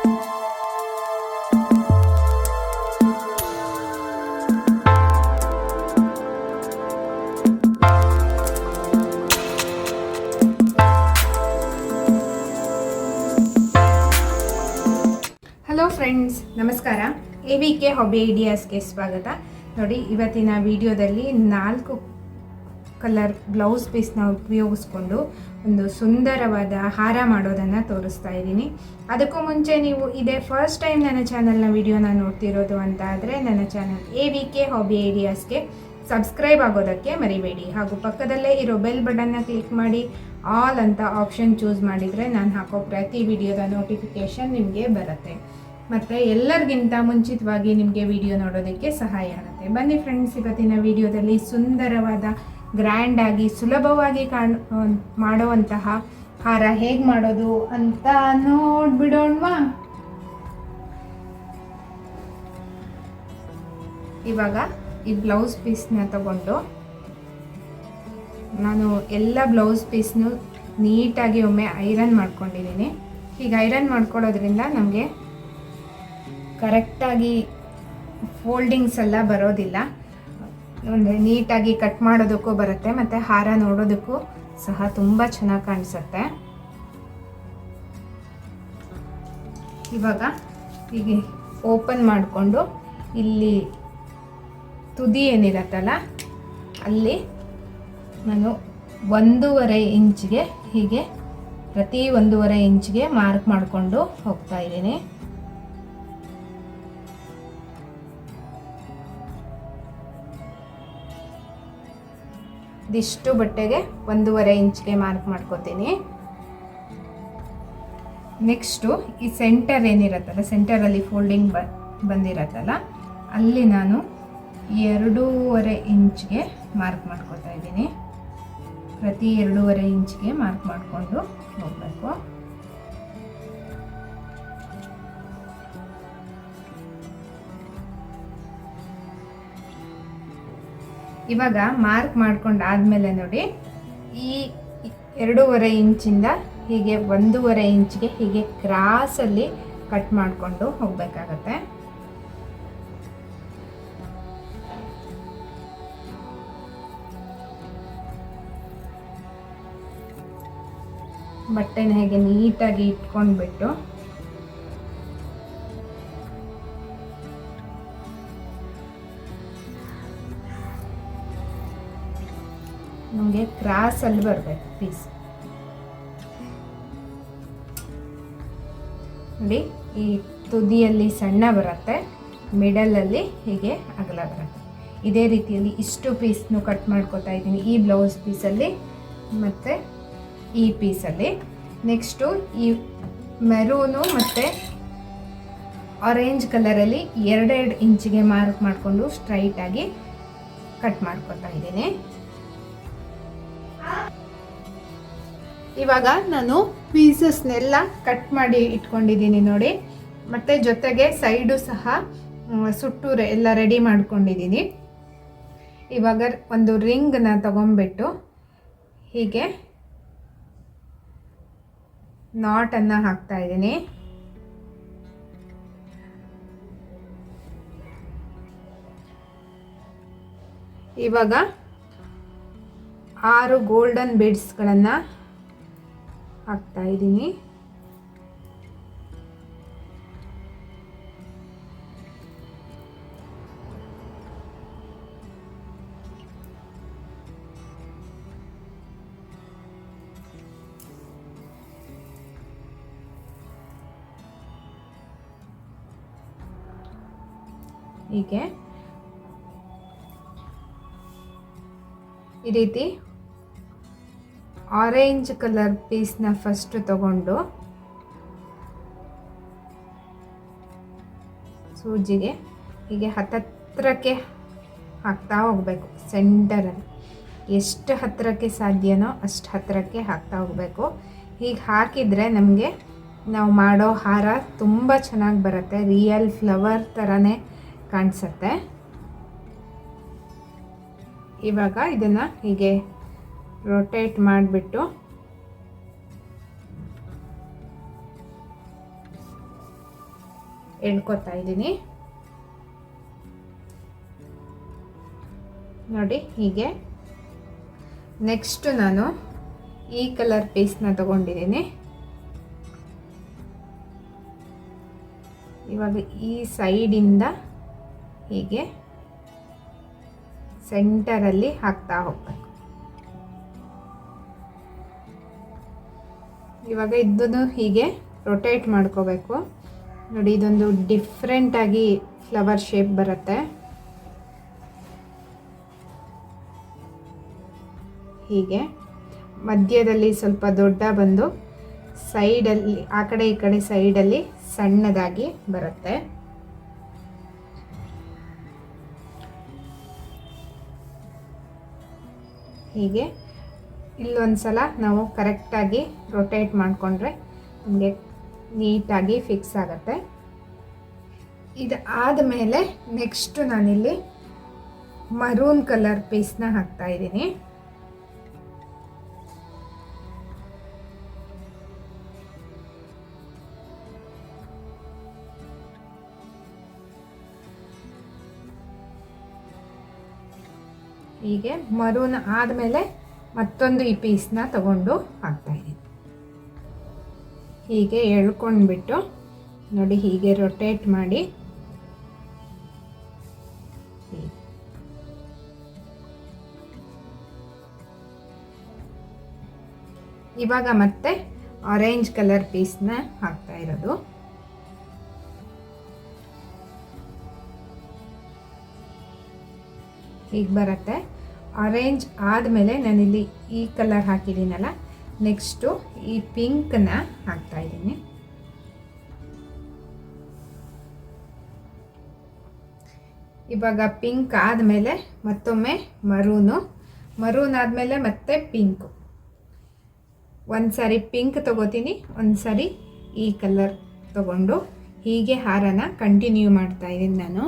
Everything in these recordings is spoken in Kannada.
ಹಲೋ ಫ್ರೆಂಡ್ಸ್ ನಮಸ್ಕಾರ. ಎ ವಿ ಕೆ ಹಾಬಿ ಐಡಿಯಾಸ್ಗೆ ಸ್ವಾಗತ. ನೋಡಿ ಇವತ್ತಿನ ವಿಡಿಯೋದಲ್ಲಿ ನಾಲ್ಕು ಕಲರ್ ಬ್ಲೌಸ್ ಪೀಸ್ನ ಉಪಯೋಗಿಸ್ಕೊಂಡು ಒಂದು ಸುಂದರವಾದ ಹಾರ ಮಾಡೋದನ್ನು ತೋರಿಸ್ತಾ ಇದ್ದೀನಿ. ಅದಕ್ಕೂ ಮುಂಚೆ ನೀವು ಇದೇ ಫಸ್ಟ್ ಟೈಮ್ ನನ್ನ ಚಾನಲ್ನ ವಿಡಿಯೋನ ನೋಡ್ತಿರೋದು ಅಂತ ಆದರೆ ನನ್ನ channel A V K hobby ಏರಿಯಾಸ್ಗೆ subscribe ಆಗೋದಕ್ಕೆ ಮರಿಬೇಡಿ. ಹಾಗೂ ಪಕ್ಕದಲ್ಲೇ ಇರೋ ಬೆಲ್ ಬಟನ್ನ ಕ್ಲಿಕ್ ಮಾಡಿ ಆಲ್ ಅಂತ ಆಪ್ಷನ್ ಚೂಸ್ ಮಾಡಿದರೆ ನಾನು ಹಾಕೋ ಪ್ರತಿ ವಿಡಿಯೋದ ನೋಟಿಫಿಕೇಷನ್ ನಿಮಗೆ ಬರುತ್ತೆ. ಮತ್ತು ಎಲ್ಲರಿಗಿಂತ ಮುಂಚಿತವಾಗಿ ನಿಮಗೆ ವಿಡಿಯೋ ನೋಡೋದಕ್ಕೆ ಸಹಾಯ ಆಗುತ್ತೆ. ಬನ್ನಿ ಫ್ರೆಂಡ್ಸ್ ಇವತ್ತಿನ ವಿಡಿಯೋದಲ್ಲಿ ಸುಂದರವಾದ ಗ್ರ್ಯಾಂಡಾಗಿ ಸುಲಭವಾಗಿ ಕಾಣ್ ಮಾಡುವಂತಹ ಹಾರ ಹೇಗೆ ಮಾಡೋದು ಅಂತ ನೋಡ್ಬಿಡೋಣವಾ? ಇವಾಗ ಈ ಬ್ಲೌಸ್ ಪೀಸ್ನ ತಗೊಂಡು ನಾನು ಎಲ್ಲ ಬ್ಲೌಸ್ ಪೀಸ್ನು ನೀಟಾಗಿ ಒಮ್ಮೆ ಐರನ್ ಮಾಡ್ಕೊಂಡಿದ್ದೀನಿ. ಈಗ ಐರನ್ ಮಾಡ್ಕೊಳ್ಳೋದ್ರಿಂದ ನಮಗೆ ಕರೆಕ್ಟಾಗಿ ಫೋಲ್ಡಿಂಗ್ಸ್ ಎಲ್ಲ ಬರೋದಿಲ್ಲ. ಒಂದು ನೀಟಾಗಿ ಕಟ್ ಮಾಡೋದಕ್ಕೂ ಬರುತ್ತೆ, ಮತ್ತು ಹಾರ ನೋಡೋದಕ್ಕೂ ಸಹ ತುಂಬ ಚೆನ್ನಾಗಿ ಕಾಣಿಸುತ್ತೆ. ಇವಾಗ ಹೀಗೆ ಓಪನ್ ಮಾಡಿಕೊಂಡು ಇಲ್ಲಿ ತುದಿ ಏನಿರತ್ತಲ್ಲ, ಅಲ್ಲಿ ನಾನು ಒಂದೂವರೆ ಇಂಚ್ಗೆ ಹೀಗೆ ಪ್ರತಿ ಒಂದೂವರೆ ಇಂಚ್ಗೆ ಮಾರ್ಕ್ ಮಾಡಿಕೊಂಡು ಹೋಗ್ತಾ ಇದ್ದೀನಿ. ಇದಿಷ್ಟು ಬಟ್ಟೆಗೆ ಒಂದೂವರೆ ಇಂಚ್ಗೆ ಮಾರ್ಕ್ ಮಾಡ್ಕೋತೀನಿ. ನೆಕ್ಸ್ಟು ಈ ಸೆಂಟರ್ ಏನಿರತ್ತಲ್ಲ ಸೆಂಟರಲ್ಲಿ ಫೋಲ್ಡಿಂಗ್ ಬಂದಿರತ್ತಲ್ಲ, ಅಲ್ಲಿ ನಾನು ಎರಡೂವರೆ ಇಂಚ್ಗೆ ಮಾರ್ಕ್ ಮಾಡ್ಕೊತಾ ಇದ್ದೀನಿ. ಪ್ರತಿ ಎರಡೂವರೆ ಇಂಚ್ಗೆ ಮಾರ್ಕ್ ಮಾಡಿಕೊಂಡು ಹೋಗಬೇಕು. ಇವಾಗ ಮಾರ್ಕ್ ಮಾಡ್ಕೊಂಡು ಆದಮೇಲೆ ನೋಡಿ, ಈ ಎರಡೂವರೆ ಇಂಚಿಂದ ಹೀಗೆ ಒಂದೂವರೆ ಇಂಚ್ಗೆ ಹೀಗೆ ಕ್ರಾಸಲ್ಲಿ ಕಟ್ ಮಾಡಿಕೊಂಡು ಹೋಗಬೇಕಾಗತ್ತೆ. ಬಟ್ಟೆನ ಹೇಗೆ ನೀಟಾಗಿ ಇಟ್ಕೊಂಡ್ಬಿಟ್ಟು ನಮಗೆ ಕ್ರಾಸಲ್ಲಿ ಬರಬೇಕು ಪೀಸ್ ನೋಡಿ, ಈ ತುದಿಯಲ್ಲಿ ಸಣ್ಣ ಬರುತ್ತೆ ಮಿಡಲಲ್ಲಿ ಹೀಗೆ ಅಗಲ ಬರುತ್ತೆ. ಇದೇ ರೀತಿಯಲ್ಲಿ ಇಷ್ಟು ಪೀಸ್ನು ಕಟ್ ಮಾಡ್ಕೊತಾ ಇದ್ದೀನಿ, ಈ ಬ್ಲೌಸ್ ಪೀಸಲ್ಲಿ ಮತ್ತು ಈ ಪೀಸಲ್ಲಿ ನೆಕ್ಸ್ಟು ಈ ಮೆರೂನು ಮತ್ತು ಆರೆಂಜ್ ಕಲರಲ್ಲಿ ಎರಡೆರಡು ಇಂಚಿಗೆ ಮಾರ್ಕ್ ಮಾಡಿಕೊಂಡು ಸ್ಟ್ರೈಟಾಗಿ ಕಟ್ ಮಾಡ್ಕೊತಾ ಇದ್ದೀನಿ. ಇವಾಗ ನಾನು ಪೀಸಸ್ನೆಲ್ಲ ಕಟ್ ಮಾಡಿ ಇಟ್ಕೊಂಡಿದ್ದೀನಿ ನೋಡಿ. ಮತ್ತು ಜೊತೆಗೆ ಸೈಡು ಸಹ ಸುಟ್ಟು ಎಲ್ಲ ರೆಡಿ ಮಾಡ್ಕೊಂಡಿದ್ದೀನಿ. ಇವಾಗ ಒಂದು ರಿಂಗ್ನ ತಗೊಂಬಿಟ್ಟು ಹೀಗೆ ನಾಟನ್ನು ಹಾಕ್ತಾ ಇದ್ದೀನಿ. ಇವಾಗ ಆರು ಗೋಲ್ಡನ್ ಬೀಡ್ಸ್ಗಳನ್ನು ಹಾಕ್ತಾ ಇದ್ದೀನಿ. ಹೀಗೆ. ಈ ರೀತಿ ಆರೆಂಜ್ ಕಲರ್ ಪೀಸ್ನ ಫಸ್ಟ್ ತಗೊಂಡು ಸೂಜಿಗೆ ಹೀಗೆ ಹತ್ತತ್ರಕ್ಕೆ ಹಾಕ್ತಾ ಹೋಗಬೇಕು ಸೆಂಟರಲ್ಲಿ ಎಷ್ಟು ಹತ್ತಿರಕ್ಕೆ ಸಾಧ್ಯನೋ ಅಷ್ಟು ಹತ್ತಿರಕ್ಕೆ ಹಾಕ್ತಾ ಹೋಗಬೇಕು. ಹೀಗೆ ಹಾಕಿದರೆ ನಮಗೆ ನಾವು ಮಾಡೋ ಹಾರ ತುಂಬ ಚೆನ್ನಾಗಿ ಬರುತ್ತೆ ರಿಯಲ್ ಫ್ಲವರ್ ಥರನೇ ಕಾಣಿಸುತ್ತೆ. ಇವಾಗ ಇದನ್ನು ಹೀಗೆ ರೊಟೇಟ್ ಮಾಡಿಬಿಟ್ಟು ಎಳ್ಕೊತಾ ಇದ್ದೀನಿ. ನೋಡಿ ಹೀಗೆ. ನೆಕ್ಸ್ಟು ನಾನು ಈ ಕಲರ್ ಪೀಸ್ನ ತಗೊಂಡಿದ್ದೀನಿ. ಇವಾಗ ಈ ಸೈಡಿಂದ ಹೀಗೆ ಸೆಂಟರಲ್ಲಿ ಹಾಕ್ತಾ ಹೋಗ್ಬೇಕು. ಇವಾಗ ಇದನ್ನು ಹೀಗೆ ರೊಟೇಟ್ ಮಾಡ್ಕೋಬೇಕು. ನೋಡಿ, ಇದೊಂದು ಡಿಫ್ರೆಂಟಾಗಿ ಫ್ಲವರ್ ಶೇಪ್ ಬರುತ್ತೆ. ಹೀಗೆ. ಮಧ್ಯದಲ್ಲಿ ಸ್ವಲ್ಪ ದೊಡ್ಡ ಬಂದು ಸೈಡಲ್ಲಿ ಆ ಕಡೆ ಈ ಕಡೆ ಸೈಡಲ್ಲಿ ಸಣ್ಣದಾಗಿ ಬರುತ್ತೆ. ಹೀಗೆ. ಇಲ್ಲೊಂದ್ಸಲ ನಾವು ಕರೆಕ್ಟಾಗಿ ರೊಟೇಟ್ ಮಾಡಿಕೊಂಡ್ರೆ ನಮಗೆ ನೀಟಾಗಿ ಫಿಕ್ಸ್ ಆಗುತ್ತೆ. ಇದು ಆದಮೇಲೆ ನೆಕ್ಸ್ಟು ನಾನಿಲ್ಲಿ ಮರೂನ್ ಕಲರ್ ಪೀಸ್ನ ಹಾಕ್ತಾ ಇದ್ದೀನಿ. ಹೀಗೆ ಮರೂನ್ ಆದಮೇಲೆ ಮತ್ತೊಂದು ಈ ಪೀಸ್ನ ತಗೊಂಡು ಹಾಕ್ತಾಯಿದ್ದೀನಿ ಹೀಗೆ ಎಳ್ಕೊಂಡ್ಬಿಟ್ಟು ನೋಡಿ ಹೀಗೆ ರೊಟೇಟ್ ಮಾಡಿ. ಇವಾಗ ಮತ್ತೆ ಆರೆಂಜ್ ಕಲರ್ ಪೀಸ್ನ ಹಾಕ್ತಾ ಇರೋದು. ಹೀಗೆ ಬರುತ್ತೆ. ಆರೆಂಜ್ ಆದಮೇಲೆ ನಾನಿಲ್ಲಿ ಈ ಕಲರ್ ಹಾಕಿದ್ದೀನಲ್ಲ ನೆಕ್ಸ್ಟು ಈ ಪಿಂಕ್ನ ಹಾಕ್ತಾ ಇದ್ದೀನಿ. ಇವಾಗ ಪಿಂಕ್ ಆದಮೇಲೆ ಮತ್ತೊಮ್ಮೆ ಮರೂನು ಮರೂನ್ ಆದಮೇಲೆ ಮತ್ತೆ ಪಿಂಕು ಒಂದು ಸಾರಿ ಪಿಂಕ್ ತೊಗೋತೀನಿ ಒಂದು ಸಾರಿ ಈ ಕಲರ್ ತೊಗೊಂಡು ಹೀಗೆ ಹಾರನ ಕಂಟಿನ್ಯೂ ಮಾಡ್ತಾಯಿದ್ದೀನಿ ನಾನು.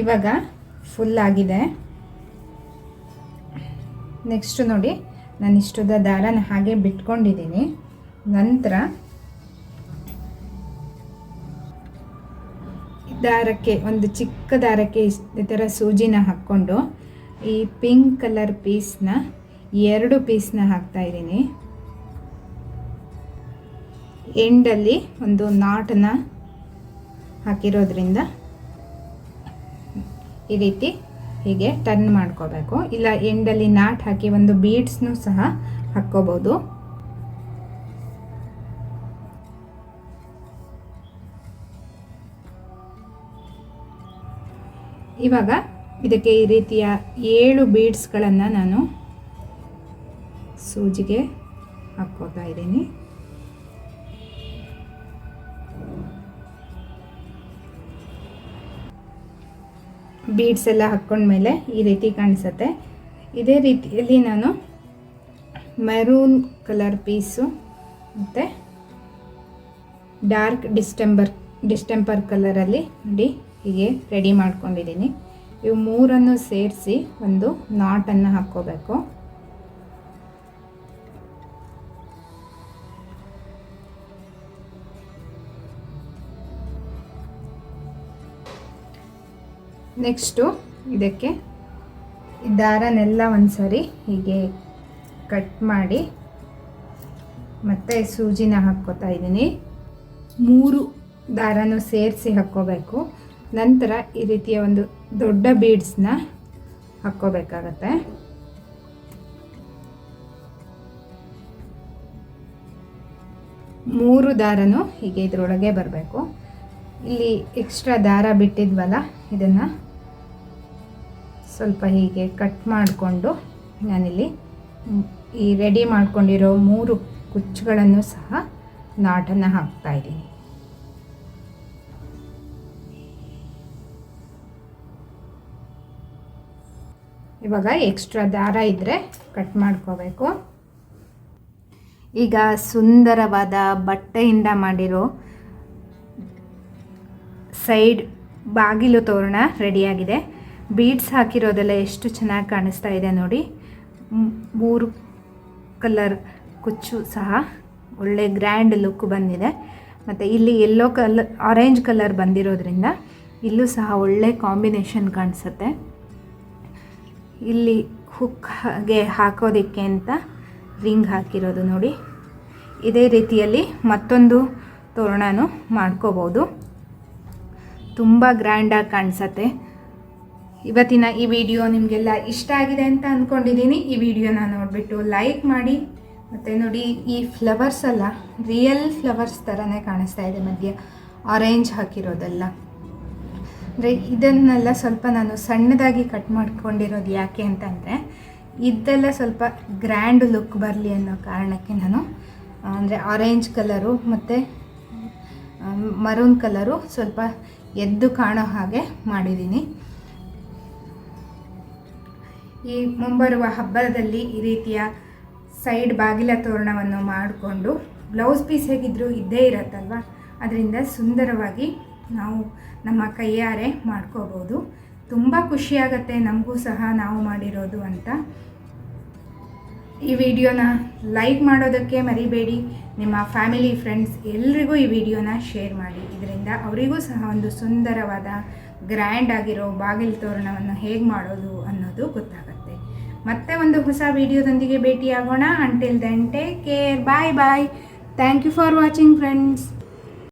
ಇವಾಗ ಫುಲ್ ಆಗಿದೆ. ನೆಕ್ಸ್ಟ್ ನೋಡಿ, ನಾನು ಇಷ್ಟುದ ದಾರನ ಹಾಗೆ ಬಿಟ್ಕೊಂಡಿದ್ದೀನಿ ನಂತರ ದಾರಕ್ಕೆ, ಒಂದು ಚಿಕ್ಕ ದಾರಕ್ಕೆ ಈ ಥರ ಸೂಜಿನ ಹಾಕ್ಕೊಂಡು, ಈ ಪಿಂಕ್ ಕಲರ್ ಪೀಸ್ನ ಎರಡು ಪೀಸ್ನ ಹಾಕ್ತಾ ಇದ್ದೀನಿ. ಎಂಡಲ್ಲಿ ಒಂದು ನಾಟನ್ನ ಹಾಕಿರೋದ್ರಿಂದ ಈ ರೀತಿ ಹೀಗೆ ಟರ್ನ್ ಮಾಡ್ಕೋಬೇಕು. ಇಲ್ಲ ಎಂಡಲ್ಲಿ ನಾಟ್ ಹಾಕಿ ಒಂದು ಬೀಡ್ಸ್ನು ಸಹ ಹಾಕ್ಕೋಬೋದು. ಇವಾಗ ಇದಕ್ಕೆ ಈ ರೀತಿಯ ಏಳು ಬೀಡ್ಸ್ಗಳನ್ನು ನಾನು ಸೂಜಿಗೆ ಹಾಕ್ಕೋತಾ ಇದ್ದೀನಿ. ಬೀಡ್ಸ್ ಎಲ್ಲ ಹಾಕ್ಕೊಂಡ್ಮೇಲೆ ಈ ರೀತಿ ಕಾಣಿಸುತ್ತೆ. ಇದೇ ರೀತಿಯಲ್ಲಿ ನಾನು ಮೆರೂನ್ ಕಲರ್ ಪೀಸು ಮತ್ತು ಡಾರ್ಕ್ ಡಿಸ್ಟೆಂಬರ್ ಡಿಸ್ಟೆಂಪರ್ ಕಲರಲ್ಲಿ ನೋಡಿ ಹೀಗೆ ರೆಡಿ ಮಾಡ್ಕೊಂಡಿದ್ದೀನಿ. ಇವು ಮೂರನ್ನು ಸೇರಿಸಿ ಒಂದು ನಾಟನ್ನು ಹಾಕ್ಕೋಬೇಕು. ನೆಕ್ಸ್ಟು ಇದಕ್ಕೆ ದಾರನೆಲ್ಲ ಒಂದು ಸರಿ ಹೀಗೆ ಕಟ್ ಮಾಡಿ ಮತ್ತೆ ಸೂಜಿನ ಹಾಕ್ಕೋತಾ ಇದ್ದೀನಿ. ಮೂರು ದಾರನೂ ಸೇರಿಸಿ ಹಾಕ್ಕೋಬೇಕು. ನಂತರ ಈ ರೀತಿಯ ಒಂದು ದೊಡ್ಡ ಬೀಡ್ಸ್ನ ಹಾಕ್ಕೋಬೇಕಾಗತ್ತೆ. ಮೂರು ದಾರನೂ ಹೀಗೆ ಇದರೊಳಗೆ ಬರಬೇಕು. ಇಲ್ಲಿ ಎಕ್ಸ್ಟ್ರಾ ದಾರ ಬಿಟ್ಟಿದ್ವಲ್ಲ, ಇದನ್ನು ಸ್ವಲ್ಪ ಹೀಗೆ ಕಟ್ ಮಾಡಿಕೊಂಡು ನಾನಿಲ್ಲಿ ಈ ರೆಡಿ ಮಾಡ್ಕೊಂಡಿರೋ ಮೂರು ಕುಚ್ಚುಗಳನ್ನು ಸಹ ನಾಟನ್ನು ಹಾಕ್ತಾ ಇದ್ದೀನಿ. ಇವಾಗ ಎಕ್ಸ್ಟ್ರಾ ದಾರ ಇದ್ದರೆ ಕಟ್ ಮಾಡ್ಕೋಬೇಕು. ಈಗ ಸುಂದರವಾದ ಬಟ್ಟೆಯಿಂದ ಮಾಡಿರೋ ಸೈಡ್ ಬಾಗಿಲು ತೋರಣ ರೆಡಿಯಾಗಿದೆ. ಬೀಡ್ಸ್ ಹಾಕಿರೋದೆಲ್ಲ ಎಷ್ಟು ಚೆನ್ನಾಗಿ ಕಾಣಿಸ್ತಾ ಇದೆ ನೋಡಿ. ಮೂರು ಕಲರ್ ಕುಚ್ಚು ಸಹ. ಒಳ್ಳೆ ಗ್ರ್ಯಾಂಡ್ ಲುಕ್ ಬಂದಿದೆ. ಮತ್ತು ಇಲ್ಲಿ ಎಲ್ಲೋ ಕಲರ್ ಆರೆಂಜ್ ಕಲರ್ ಬಂದಿರೋದ್ರಿಂದ ಇಲ್ಲೂ ಸಹ ಒಳ್ಳೆ ಕಾಂಬಿನೇಷನ್ ಕಾಣಿಸುತ್ತೆ. ಇಲ್ಲಿ ಹುಕ್ ಹಾಗೆ ಹಾಕೋದಕ್ಕೆ ಅಂತ ರಿಂಗ್ ಹಾಕಿರೋದು ನೋಡಿ. ಇದೇ ರೀತಿಯಲ್ಲಿ ಮತ್ತೊಂದು ತೋರಣನೂ ಮಾಡ್ಕೋಬೋದು. ತುಂಬ ಗ್ರ್ಯಾಂಡಾಗಿ ಕಾಣಿಸತ್ತೆ. ಇವತ್ತಿನ ಈ ವಿಡಿಯೋ ನಿಮಗೆಲ್ಲ ಇಷ್ಟ ಆಗಿದೆ ಅಂತ ಅಂದ್ಕೊಂಡಿದ್ದೀನಿ ಈ ವಿಡಿಯೋನ ನೋಡಿಬಿಟ್ಟು ಲೈಕ್ ಮಾಡಿ. ಮತ್ತು ನೋಡಿ, ಈ ಫ್ಲವರ್ಸ್ ಎಲ್ಲ ರಿಯಲ್ ಫ್ಲವರ್ಸ್ ಥರನೇ ಕಾಣಿಸ್ತಾ ಇದೆ ಮಧ್ಯೆ. ಆರೆಂಜ್ ಹಾಕಿರೋದೆಲ್ಲ. ಅಂದರೆ ಇದನ್ನೆಲ್ಲ ಸ್ವಲ್ಪ ನಾನು ಸಣ್ಣದಾಗಿ ಕಟ್ ಮಾಡ್ಕೊಂಡಿರೋದು ಯಾಕೆ ಅಂತಂದರೆ, ಇದೆಲ್ಲ ಸ್ವಲ್ಪ ಗ್ರ್ಯಾಂಡ್ ಲುಕ್ ಬರಲಿ ಅನ್ನೋ ಕಾರಣಕ್ಕೆ ನಾನು, ಅಂದರೆ ಆರೆಂಜ್ ಕಲರು ಮತ್ತು ಮರೂನ್ ಕಲರು ಸ್ವಲ್ಪ ಎದ್ದು ಕಾಣೋ ಹಾಗೆ ಮಾಡಿದ್ದೀನಿ. ಈ ಮುಂಬರುವ ಹಬ್ಬದಲ್ಲಿ ಈ ರೀತಿಯ ಸೈಡ್ ಬಾಗಿಲ ತೋರಣವನ್ನು ಮಾಡಿಕೊಂಡು ಬ್ಲೌಸ್ ಪೀಸ್ ಹೇಗಿದ್ದರೂ ಇದ್ದೇ ಇರತ್ತಲ್ವ? ಅದರಿಂದ ಸುಂದರವಾಗಿ ನಾವು ನಮ್ಮ ಕೈಯಾರೆ ಮಾಡ್ಕೋಬೋದು. ತುಂಬ ಖುಷಿಯಾಗತ್ತೆ ನಮಗೂ ಸಹ ನಾವು ಮಾಡಿರೋದು ಅಂತ. ಈ ವಿಡಿಯೋನ ಲೈಕ್ ಮಾಡೋದಕ್ಕೆ ಮರಿಬೇಡಿ. ನಿಮ್ಮ ಫ್ಯಾಮಿಲಿ, ಫ್ರೆಂಡ್ಸ್ ಎಲ್ರಿಗೂ ಈ ವಿಡಿಯೋನ ಶೇರ್ ಮಾಡಿ. ಇದರಿಂದ ಅವರಿಗೂ ಸಹ ಒಂದು ಸುಂದರವಾದ, ಗ್ರ್ಯಾಂಡ್ ಆಗಿರೋ ಬಾಗಿಲು ತೋರಣವನ್ನು ಹೇಗೆ ಮಾಡೋದು ಅನ್ನೋದು ಗೊತ್ತಾಗುತ್ತೆ. ಮತ್ತೆ ಒಂದು ಹೊಸ ವಿಡಿಯೋದೊಂದಿಗೆ ಭೇಟಿಯಾಗೋಣ. Until then take care bye bye thank you for watching friends